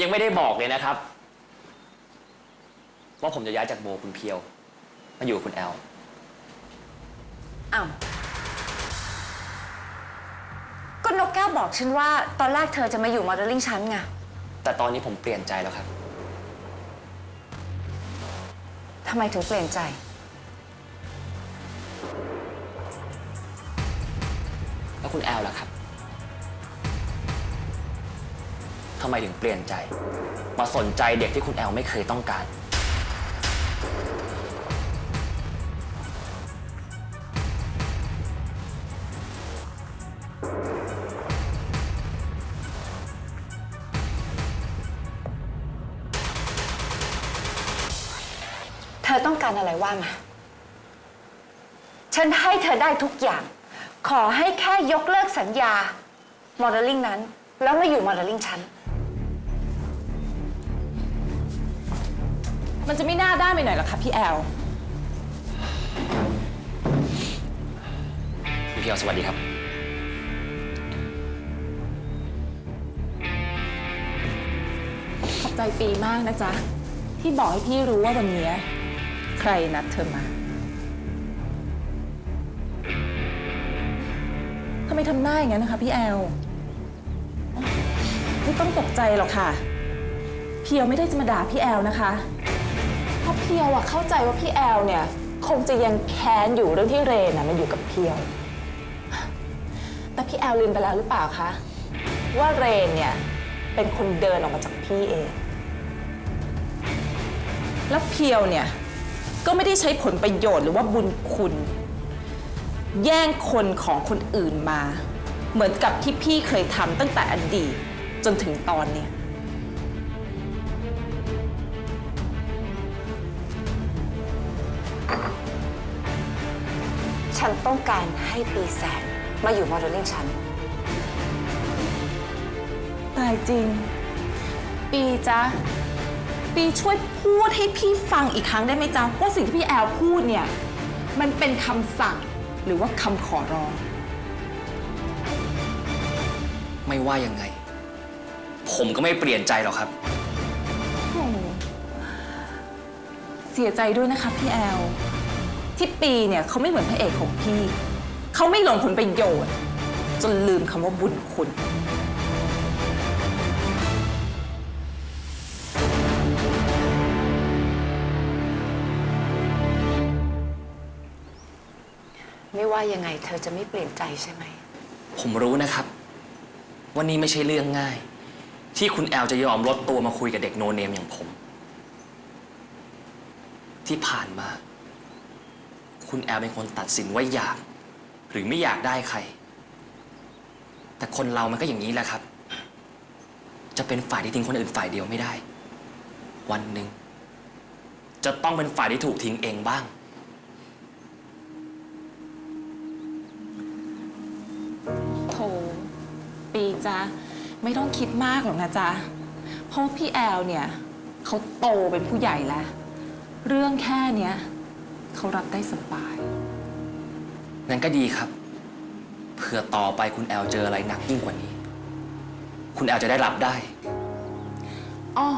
ผมยังไม่ได้บอกเลยนะครับ ว่าผมจะย้ายจากโบคุณเพียว มาอยู่กับคุณแอล อ้าวก็นกแก้วบอกฉันว่า ตอนแรกเธอจะมาอยู่โมเดลลิ่งฉันไง แต่ตอนนี้ผมเปลี่ยนใจแล้วครับ ทำไมถึงเปลี่ยนใจ แล้วคุณแอลล่ะครับ ทำไมถึงเปลี่ยนใจ มาสนใจเด็กที่คุณแอลไม่เคยต้องการ เธอต้องการอะไรว่ามา ฉันให้เธอได้ทุกอย่าง ขอให้แค่ยกเลิกสัญญาโมเดลลิ่งนั้น แล้วมาอยู่โมเดลลิ่งฉัน มันจะไม่น่าด้านไปหน่อยเหรอคะพี่แอล คุณเพียวสวัสดีครับ ขอบใจปีมากนะจ๊ะ ที่บอกให้พี่รู้ว่าวันเนี้ยใครนัดเธอมาทำไมทำหน้าอย่างนั้นนะคะพี่แอลอ๋อไม่ต้องตกใจหรอกค่ะ เพียวไม่ได้จะมาด่าพี่แอลนะคะเพ ราะเพียวอะเข้าใจว่าพี่แอลเนี่ยคงจะยังแค้นอยู่เรื่องที่เรนน่ะมันอยู่กับเพียว แต่พี่แอลลืมไปแล้วหรือเปล่าคะ ว่าเรนเนี่ยเป็นคนเดินออกมาจากพี่เอง แล้วเพียวเนี่ยก็ไม่ได้ใช้ผลประโยชน์หรือว่าบุญคุณ แย่งคนของคนอื่นมา เหมือนกับที่พี่เคยทำตั้งแต่อดีตจนถึงตอนเนี้ย ฉันต้องการให้ปีแสงมาอยู่โมเดลลิ่งฉัน ตายจริง ปีจ๊ะ ปีช่วยพูดให้พี่ฟังอีกครั้งได้ไหมจ๊ะ ว่าสิ่งที่พี่แอลพูดเนี่ย มันเป็นคำสั่งหรือว่าคำขอร้อง ไม่ว่ายังไง ผมก็ไม่เปลี่ยนใจหรอกครับโอ้เสียใจด้วยนะคะพี่แอล ที่ปีเนี่ยเขาไม่เหมือนพระเอกของพี่ เขาไม่หลงผลประโยชน์จนลืมคำว่าบุญคุณ ไม่ว่ายังไงเธอจะไม่เปลี่ยนใจใช่ไหม ผมรู้นะครับ ว่านี่ไม่ใช่เรื่องง่าย ที่คุณแอลจะยอมลดตัวมาคุยกับเด็กโนเนมอย่างผม ที่ผ่านมา คุณแอลเป็นคนตัดสินว่าอยาก หรือไม่อยากได้ใคร แต่คนเรามันก็อย่างนี้แหละครับ จะเป็นฝ่ายที่ทิ้งคนอื่นฝ่ายเดียวไม่ได้ วันหนึ่งจะต้องเป็นฝ่ายที่ถูกทิ้งเองบ้าง โถปีจ๊ะไม่ต้องคิดมากหรอกนะจ๊ะ เพราะพี่แอลเนี่ยเขาโตเป็นผู้ใหญ่แล้ว เรื่องแค่เนี้ย เขารับได้สบาย งั้นก็ดีครับ เผื่อต่อไปคุณแอลเจออะไรหนักยิ่งกว่านี้ คุณแอลจะได้รับได้ อ้อ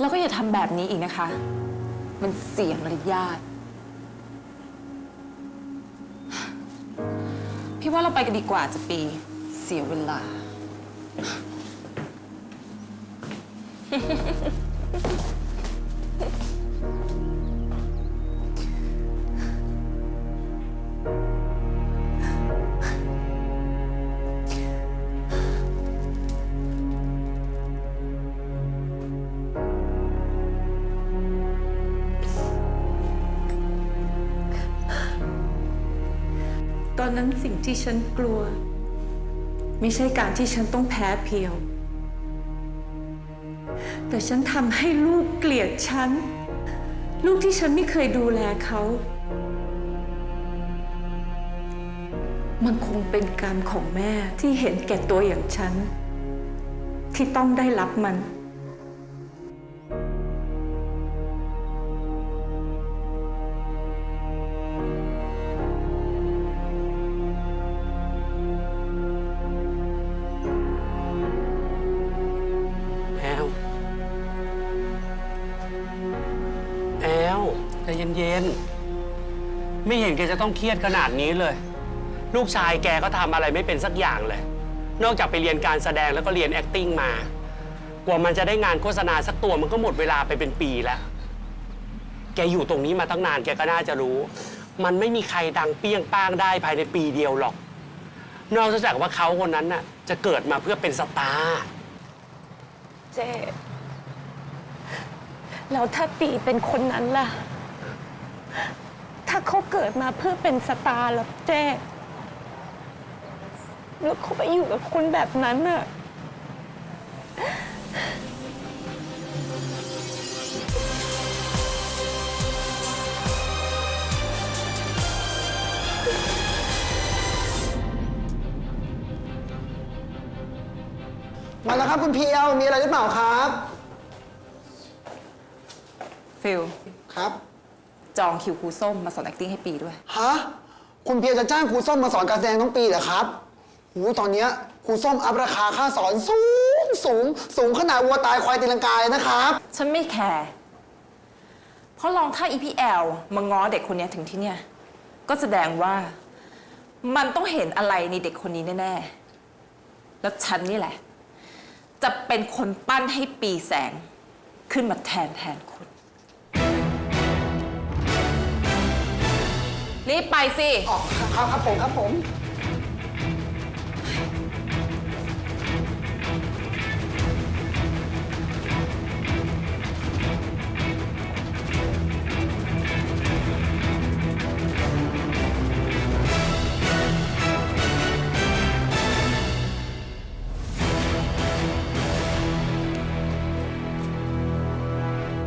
แล้วก็อย่าทำแบบนี้อีกนะคะ มันเสียมารยาท พี่ว่าเราไปกันดีกว่าจะปีเสียเวลา ที่ฉันกลัว ไม่ใช่การที่ฉันต้องแพ้เพียว แต่ฉันทำให้ลูกเกลียดฉัน ลูกที่ฉันไม่เคยดูแลเขา มันคงเป็นกรรมของแม่ที่เห็นแก่ตัวอย่างฉัน ที่ต้องได้รับมัน จะต้องเครียดขนาดนี้เลย ลูกชายแกก็ทำอะไรไม่เป็นสักอย่างเลย นอกจากไปเรียนการแสดงแล้วก็เรียน acting มา กว่ามันจะได้งานโฆษณาสักตัวมันก็หมดเวลาไปเป็นปีแล้ว แกอยู่ตรงนี้มาตั้งนานแกก็น่าจะรู้ มันไม่มีใครดังเปี้ยงป้างได้ภายในปีเดียวหรอก นอกจากว่าเขาคนนั้นน่ะจะเกิดมาเพื่อเป็นสตาร์ เจ๊แล้วถ้าตีเป็นคนนั้นล่ะ ถ้าเขาเกิดมาเพื่อเป็นสตาร์ล่ะเจ๊แล้วเขาไปอยู่กับคนแบบนั้นน่ะมาแล้วครับคุณเพียวมีอะไรหรือเปล่าครับ ฟิลครับ จองคิวครูส้มมาสอน acting ให้ปีด้วย ฮะ คุณเพียวจะจ้างครูส้มมาสอนการแสดงทั้งปีเหรอครับหูตอนเนี้ยครูส้มอัพราคาค่าสอนสูงสูง สูงขนาดวัวตายควายตีลังกาเลยนะครับ ฉันไม่แคร์ เพราะลองถ้า EPL มาง้อเด็กคนเนี้ยถึงที่เนี่ย ก็แสดงว่ามันต้องเห็นอะไรในเด็กคนนี้แน่ ๆ แล้วฉันนี่แหละ จะเป็นคนปั้นให้ปีแสงขึ้นมาแทนแทนคุณ รีบไปสิอ๋อครับครับผมครับผม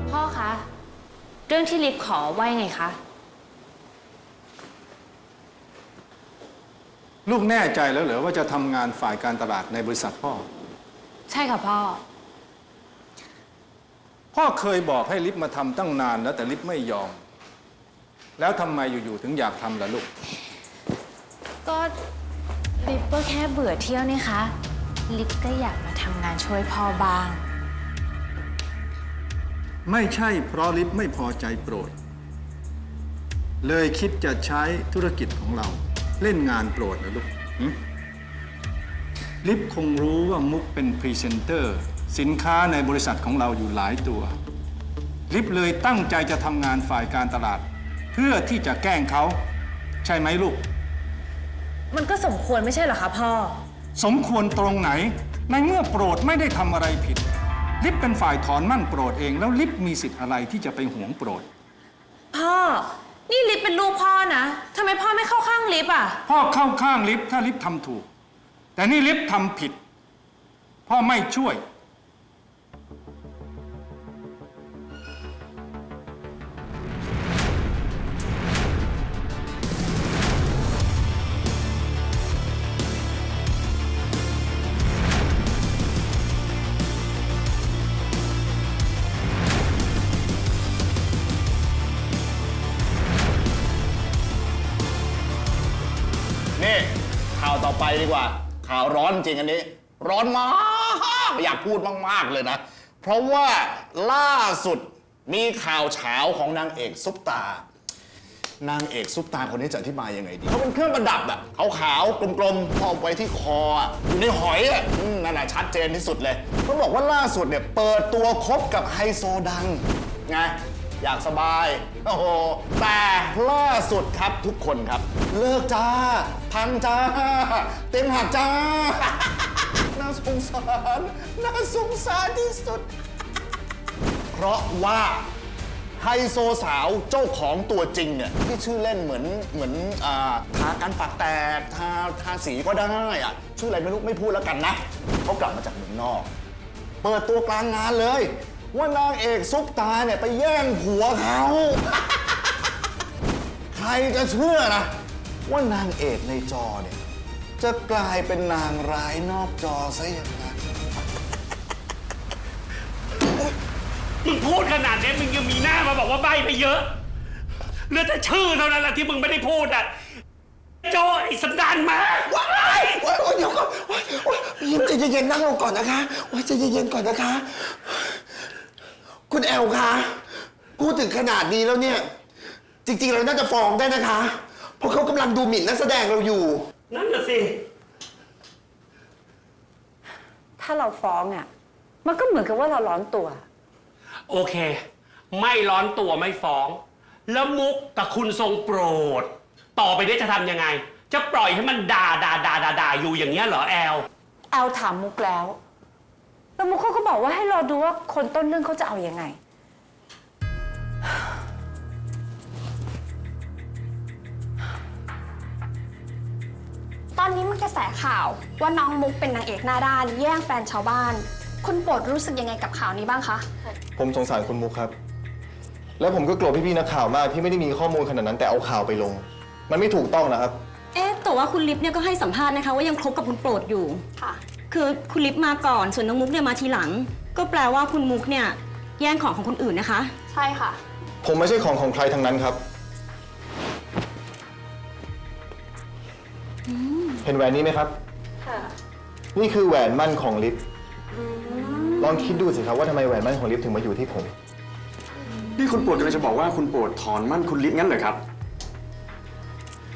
พ่อคะ เรื่องที่ลิฟขอว่ายังไงคะ ลูกแน่ใจแล้วเหรอว่าจะทำงานฝ่ายการตลาดในบริษัทพ่อ ใช่ค่ะพ่อ พ่อเคยบอกให้ลิฟต์มาทำตั้งนานแล้วแต่ลิฟต์ไม่ยอม แล้วทำไมอยู่ๆถึงอยากทำล่ะลูก ก็ลิฟก็แค่เบื่อเที่ยวนี่คะ ลิฟก็อยากมาทำงานช่วยพ่อบ้าง ไม่ใช่เพราะลิฟต์ไม่พอใจโปรด เลยคิดจะใช้ธุรกิจของเรา เล่นงานโปรดนะลูกหึลิฟต์คงรู้ว่ามุกเป็นพรีเซนเตอร์ สินค้าในบริษัทของเราอยู่หลายตัว ลิฟต์เลยตั้งใจจะทำงานฝ่ายการตลาด เพื่อที่จะแกล้งเขา ใช่ไหมลูก มันก็สมควรไม่ใช่เหรอคะพ่อ สมควรตรงไหน ในเมื่อโปรดไม่ได้ทำอะไรผิด ลิฟเป็นฝ่ายถอนมั่นโปรดเอง แล้วลิฟมีสิทธิ์อะไรที่จะไปหวงโปรด พ่อ นี่ลิฟเป็นลูกพ่อนะทำไมพ่อไม่เข้าข้างลิฟอะ พ่อเข้าข้างลิฟถ้าลิฟทำถูก แต่นี่ลิฟทำผิด พ่อไม่ช่วย ไปดีกว่า ข่าวร้อนจริงอันนี้ ร้อนมาก อยากพูดมาก ๆ เลยนะ เพราะว่าล่าสุดมีข่าวเฉาของนางเอกซุปตา นางเอกซุปตาคนนี้จะอธิบายยังไงดีเขาเป็นเครื่องประดับอะขาวขาวๆกลมๆพอกไว้ที่คออะอยู่ในหอยอะอืมนั่นแหะชัดเจนที่สุดเลยเขาบอกว่าล่าสุดเนี่ยเปิดตัวคบกับไฮโซดังไง อยากสบาย โอ้โห แต่ล่าสุดครับทุกคนครับ เลิกจ้า พังจ้า เต็มหักจ้า น่าสงสารน่าสงสารที่สุด เพราะว่าไฮโซสาวเจ้าของตัวจริงเนี่ยที่ชื่อเล่นเหมือนเหมือนอ่าทากันปากแตกทาทาสีก็ได้อะชื่ออะไรไม่รู้ไม่พูดแล้วกันนะเขากลับมาจากเมืองนอก เปิดตัวกลางงานเลย ว่านางเอกซุปตาเนี่ยไปแย่งผัวเขา ใครจะเชื่อนะว่านางเอกในจอเนี่ย จะกลายเป็นนางร้ายนอกจอซะอย่างนั้นมึงพูดขนาดนี้มึงยังมีหน้ามาบอกว่าใบไปเยอะเหลือแต่ชื่อเท่านั้นแหละที่มึงไม่ได้พูดอะโจไอ้สันดานหมาว้ายโอ๊ยโอ๊ยเดี๋ยวก่อนโอ๊ยโอ๊ยยิ้มใจเย็นๆนั่งลงก่อนนะคะโอ๊ยใจเย็นๆก่อนนะคะ คุณแอลคะพูดถึงขนาดนี้แล้วเนี่ย จริงๆเราน่าจะฟ้องได้นะคะ เพราะเขากำลังดูหมิ่นนักแสดงเราอยู่ นั่นน่ะสิ ถ้าเราฟ้องอะ มันก็เหมือนกับว่าเราร้อนตัว โอเค ไม่ร้อนตัวไม่ฟ้อง แล้วมุกกับคุณทรงโปรด ต่อไปนี้จะทำยังไง จะปล่อยให้มันด่าด่าด่าด่าด่าอยู่อย่างเงี้ยเหรอแอล แอลถามมุกแล้ว แล้วมุกเขาก็บอกว่าให้รอดูว่าคนต้นเรื่องเขาจะเอาอยัางไง ตอนนี้มันกระแสข่าวว่าน้องมุกเป็นนางเอกหน้าด้าน แย่งแฟนชาวบ้าน คุณโปรดรู้สึกยังไงกับข่าวนี้บ้างคะ ผมสงสารคุณมุกครับ แล้วผมก็โกรธพี่ๆนักข่าวมากที่ไม่ได้มีข้อมูลขนาดนั้นแต่เอาข่าวไปลง มันไม่ถูกต้องนะครับ เอ๊ะแต่ว่าคุณลิฟเนี่ยก็ให้สัมภาษณ์นะคะ ว่ายังคบกับคุณโปรดอยู่ ค่ะ คือคุณลิฟมาก่อนส่วนน้องมุกเนี่ยมาทีหลัง ก็แปลว่าคุณมุกเนี่ยแย่งของของคนอื่นนะคะ ใช่ค่ะ ผมไม่ใช่ของของใครทั้งนั้นครับ เห็นแหวนนี้ไหมครับนี่คือแหวนมั่นของลิฟลองคิดดูสิครับว่าทำไมแหวนมั่นของลิฟถึงมาอยู่ที่ผม นี่คุณโปรดกำลังจะบอกว่าคุณโปรดถอนมั่นคุณลิฟงั้นเหรอครับ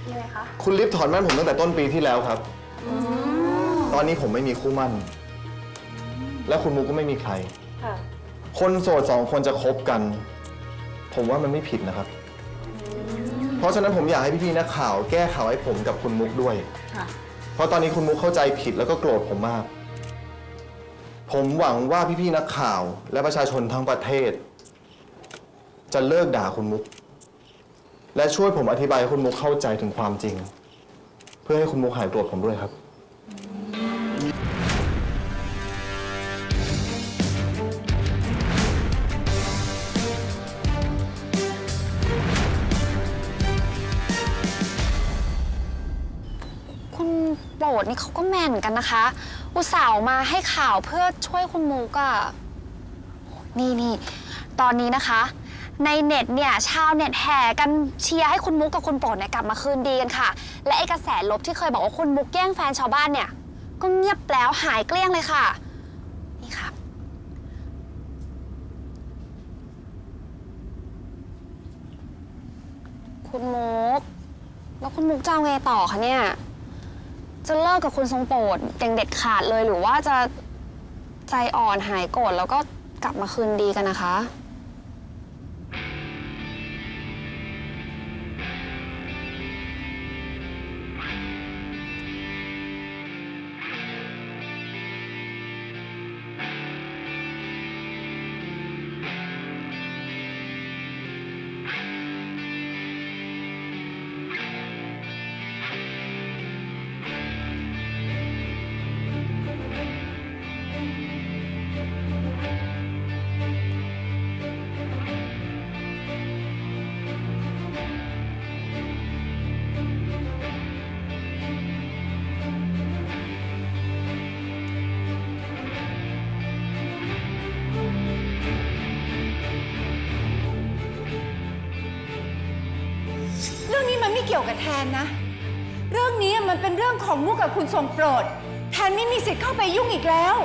ยังไงคะ คุณลิฟถอนมั่นผมตั้งแต่ต้นปีที่แล้วครับต อนนี้ผมไม่มีคู่มั่น และคุณมุกก็ไม่มีใครคนโสดสองคนจะคบกัน ผมว่ามันไม่ผิดนะครับ เพราะฉะนั้นผมอยากให้พี่ๆนักข่าว แก้ข่าวให้ผมกับคุณมุกด้วย ค่ะ เพราะตอนนี้คุณมุกเข้าใจผิดแล้วก็โกรธผมมาก ผมหวังว่าพี่ๆนักข่าวและประชาชนทั้งประเทศ จะเลิกด่าคุณมุก และช่วยผมอธิบายให้คุณมุกเข้าใจถึงความจริง เพื่อให้คุณมุกหายโกรธผมด้วยครับ นี่เขาก็แมนเหมือนกันนะคะ อุตส่าห์มาให้ข่าวเพื่อช่วยคุณมุกอะนี่นี่ตอนนี้นะคะ ในเน็ตเนี่ยชาวเน็ตแห่กันเชียร์ให้คุณมุกกับคุณโปรดเนี่ยกลับมาคืนดีกันค่ะ และไอ้กระแสลบที่เคยบอกว่าคุณมุกแย่งแฟนชาวบ้านเนี่ย ก็เงียบแล้วหายเกลี้ยงเลยค่ะ นี่ค่ะ คุณมุก แล้วคุณมุกจะเอาไงต่อคะเนี่ย จะเลิกกับคุณทรงโปรดอย่างเด็ดขาดเลยหรือว่าจะใจอ่อนหายโกรธแล้วก็กลับมาคืนดีกันนะคะ แทนนะ เรื่องนี้มันเป็นเรื่องของมุกกับคุณทรงโปรด แทนไม่มีสิทธิ์เข้าไปยุ่งอีกแล้ว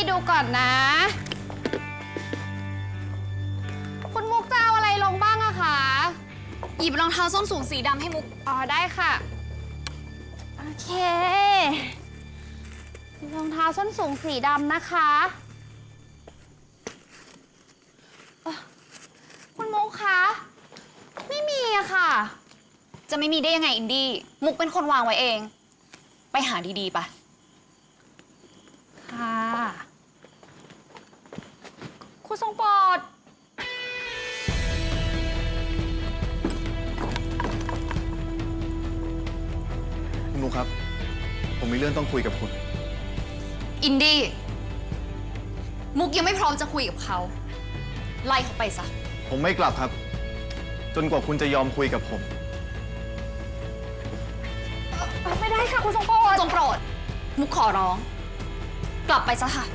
ดี้ดูก่อนนะ คุณมุกจะเอาอะไรลงบ้างอะคะ หยิบรองเท้าส้นสูงสีดำให้มุก อ๋อ ได้ค่ะ โอเค รองเท้าส้นสูงสีดำนะคะเอ่อคุณมุกคะ ไม่มีอะค่ะ จะไม่มีได้ยังไงอินดี้ มุกเป็นคนวางไว้เอง ไปหาดีๆปะค่ะ คุณทรงโปรดคุณมุกครับ ผมมีเรื่องต้องคุยกับคุณ อินดี้ มุกยังไม่พร้อมจะคุยกับเขาผไล่เขาไปซะ ผมไม่กลับครับ จนกว่าคุณจะยอมคุยกับผม ไม่ได้ค่ะคุณทรงโปรด ทรงโปรด มุกขอร้อง กลับไปซะค่ะ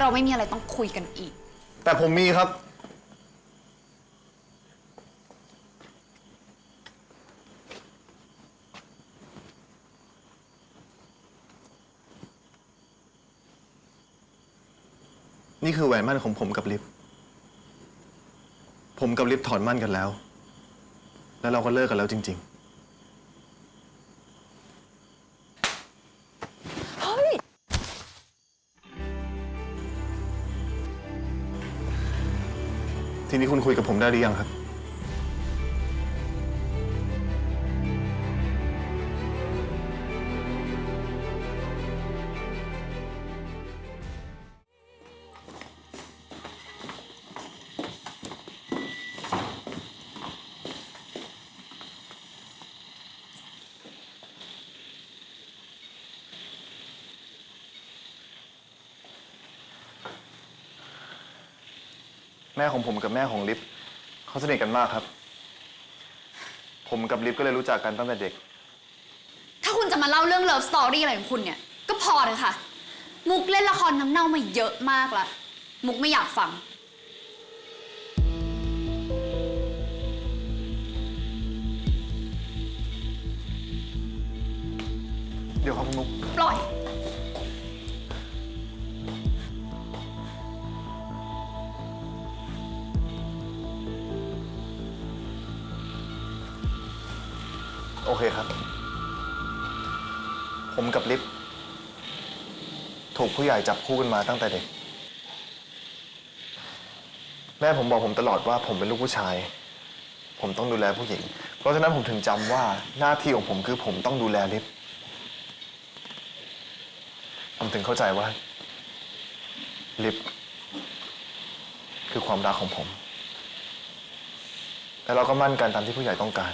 เราไม่มีอะไรต้องคุยกันอีก แต่ผมมีครับ นี่คือแหวนมั่นของผมกับลิฟผมกับลิฟถอนมั่นกันแล้ว แล้วเราก็เลิกกันแล้วจริง ๆ ทีนี้คุณคุยกับผมได้หรือยังครับ แม่ของผมกับแม่ของลิฟเขาสนิทกันมากครับ ผมกับลิฟก็เลยรู้จักกันตั้งแต่เด็ก ถ้าคุณจะมาเล่าเรื่องเลิฟสตอรี่อะไรของคุณเนี่ย ก็พอเลยค่ะ มุกเล่นละครน้ำเน่ามาเยอะมากละมุกไม่อยากฟัง เดี๋ยวครับคุณมุก ปล่อย เคครับ ผมกับลิฟถูกผู้ใหญ่จับคู่กันมาตั้งแต่เด็ก แม่ผมบอกผมตลอดว่าผมเป็นลูกผู้ชาย ผมต้องดูแลผู้หญิง เพราะฉะนั้นผมถึงจำว่าหน้าที่ของผมคือผมต้องดูแลลิฟผมถึงเข้าใจว่า ลิฟคือความรักของผมแล้วเราก็มั่นกันตามที่ผู้ใหญ่ต้องการ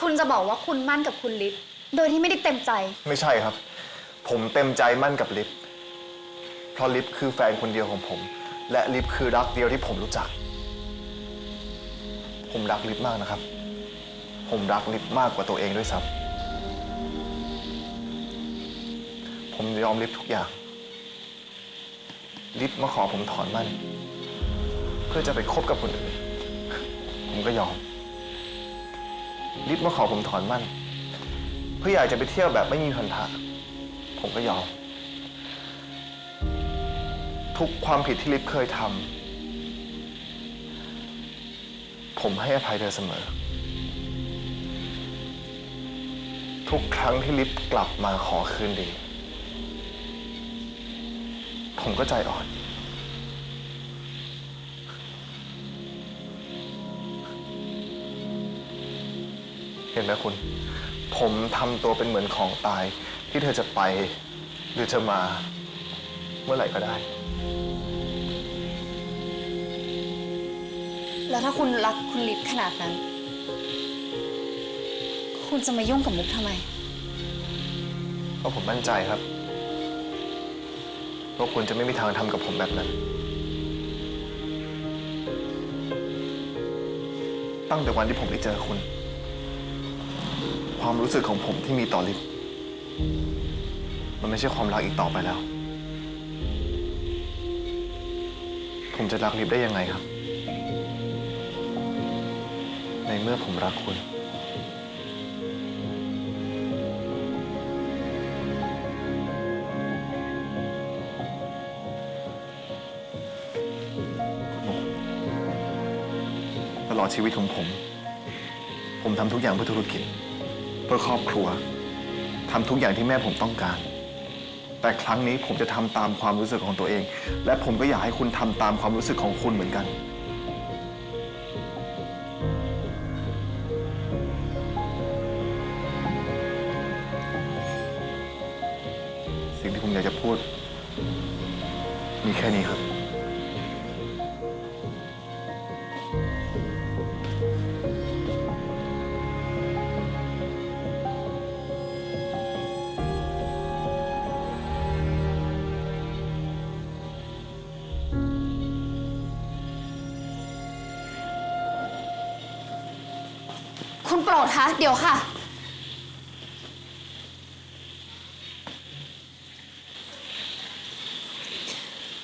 คุณจะบอกว่าคุณมั่นกับคุณลิฟโดยที่ไม่ได้เต็มใจ ไม่ใช่ครับ ผมเต็มใจมั่นกับลิฟเพราะลิฟคือแฟนคนเดียวของผม และลิฟคือรักเดียวที่ผมรู้จัก ผมรักลิฟมากนะครับ ผมรักลิฟมากกว่าตัวเองด้วยซ้ำผมยอมลิฟทุกอย่าง ลิฟมาขอผมถอนมั่น เพื่อจะไปคบกับคนอื่น ผมก็ยอม ลิฟมาขอผมถอนมั่น เพื่ออยากจะไปเที่ยวแบบไม่มีพันธะผมก็ยอม ทุกความผิดที่ลิฟเคยทำผมให้อภัยเธอเสมอ ทุกครั้งที่ลิฟกลับมาขอคืนดี ผมก็ใจอ่อน เห็นไหมคุณ ผมทำตัวเป็นเหมือนของตาย ที่เธอจะไป หรือจะมา เมื่อไหร่ก็ได้ แล้วถ้าคุณรักคุณลิฟขนาดนั้น คุณจะมายุ่งกับมุกทำไม เพราะผมมั่นใจครับว่าคุณจะไม่มีทางทำกับผมแบบนั้น ตั้งแต่วันที่ผมได้เจอคุณ ความรู้สึกของผมที่มีต่อลิฟมันไม่ใช่ความรักอีกต่อไปแล้ว ผมจะรักลิฟได้ยังไงครับ ในเมื่อผมรักคุณตลอดชีวิตของผม ผมทำทุกอย่างเพื่อธุรกิจ พื่อครอบครัวทำทุกอย่างที่แม่ผมต้องการ แต่ครั้งนี้ผมจะทำตามความรู้สึกของตัวเอง และผมก็อยากให้คุณทำตามความรู้สึกของคุณเหมือนกัน คุณโปรดคะเดี๋ยวค่ะ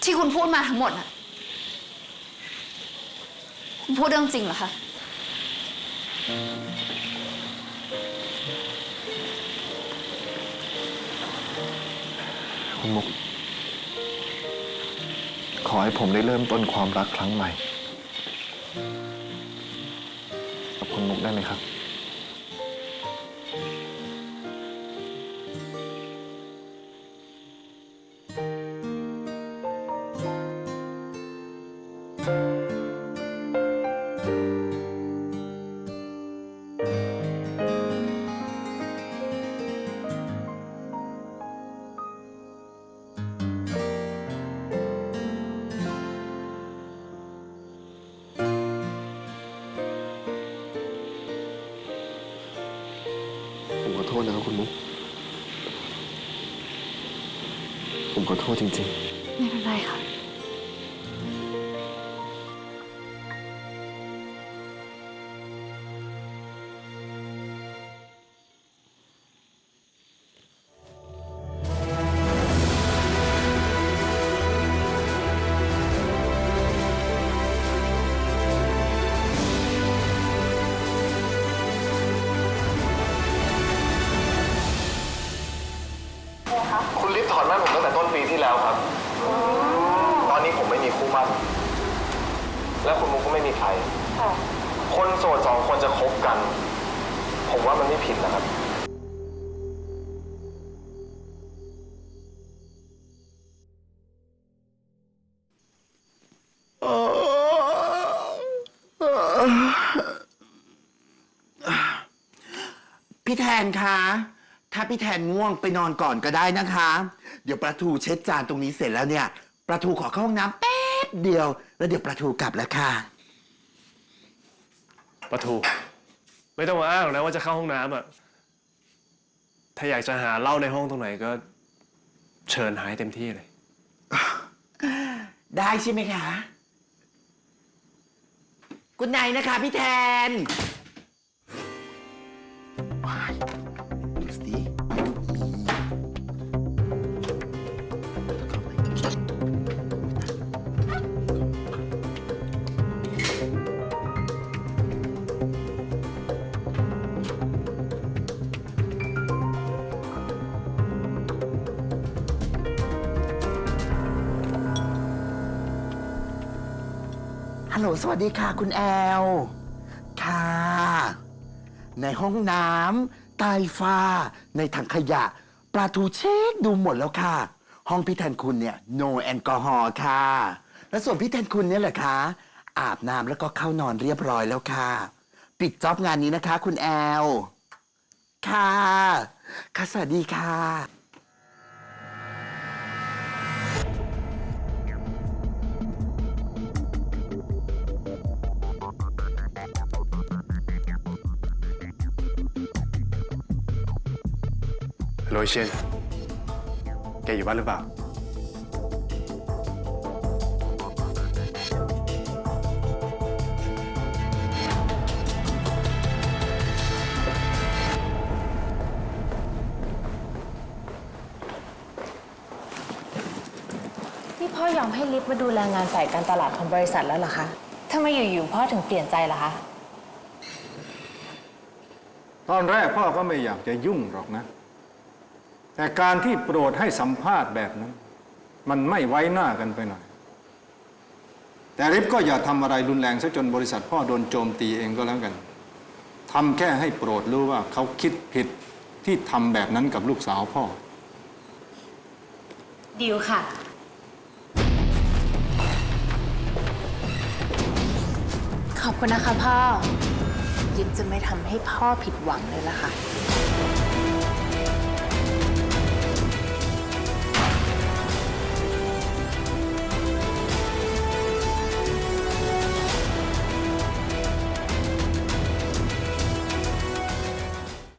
ที่คุณพูดมาทั้งหมดน่ะ คุณพูดเรื่องจริงเหรอคะ คุณมุก ขอให้ผมได้เริ่มต้นความรักครั้งใหม่ กับคุณมุกได้ไหมครับ ผมข นคะถ้าพี่แทนง่วงไปนอนก่อนก็ได้นะคะ เดี๋ยวปลาทูเช็ดจานตรงนี้เสร็จแล้วเนี่ยปลาทูขอเข้าห้องน้ำแป๊บเดียว แล้วเดี๋ยวปลาทูกลับแล้วค่ะ ปะทู ไม่ต้องมาอ้างหรอกนะว่าจะเข้าห้องน้ำอะ ถ้าอยากจะหาเหล้าในห้องตรงไหนก็ เชิญหายเต็มที่เลย ได้ใช่ไหมคะกุณนายนะคะพี่แทน สวัสดีค่ะคุณแอล ค่ะ ในห้องน้ำใต้ฟ้า ในถังขยะ ปลาทูเช็คดูหมดแล้วค่ะ ห้องพี่แทนคุณเนี่ย no แอลกอฮอล์ค่ะ แล้วส่วนพี่แทนคุณเนี่ยแหละคะอาบน้ำแล้วก็เข้านอนเรียบร้อยแล้วค่ะ ปิดจ็อบงานนี้นะคะ คุณแอล ค่ะ ค่ะสวัสดีค่ะ โรยเชนแกอยู่บ้านหรือเปล่า นี่พ่อยอมให้ลิฟต์มาดูแลงานฝ่ายการตลาดของบริษัทแล้วเหรอคะทำไมอยู่ๆพ่อถึงเปลี่ยนใจล่ะคะ ตอนแรกพ่อก็ไม่อยากจะยุ่งหรอกนะ แต่การที่โปรดให้สัมภาษณ์แบบนั้น มันไม่ไว้หน้ากันไปหน่อย แต่ริฟก็อย่าทำอะไรรุนแรงซะจนบริษัทพ่อโดนโจมตีเองก็แล้วกันทำแค่ให้โปรดรู้ว่าเขาคิดผิดที่ทำแบบนั้นกับลูกสาวพ่อดิวค่ะ ขอบคุณนะคะพ่อลิฟจะไม่ทำให้พ่อผิดหวังเลยล่ะค่ะ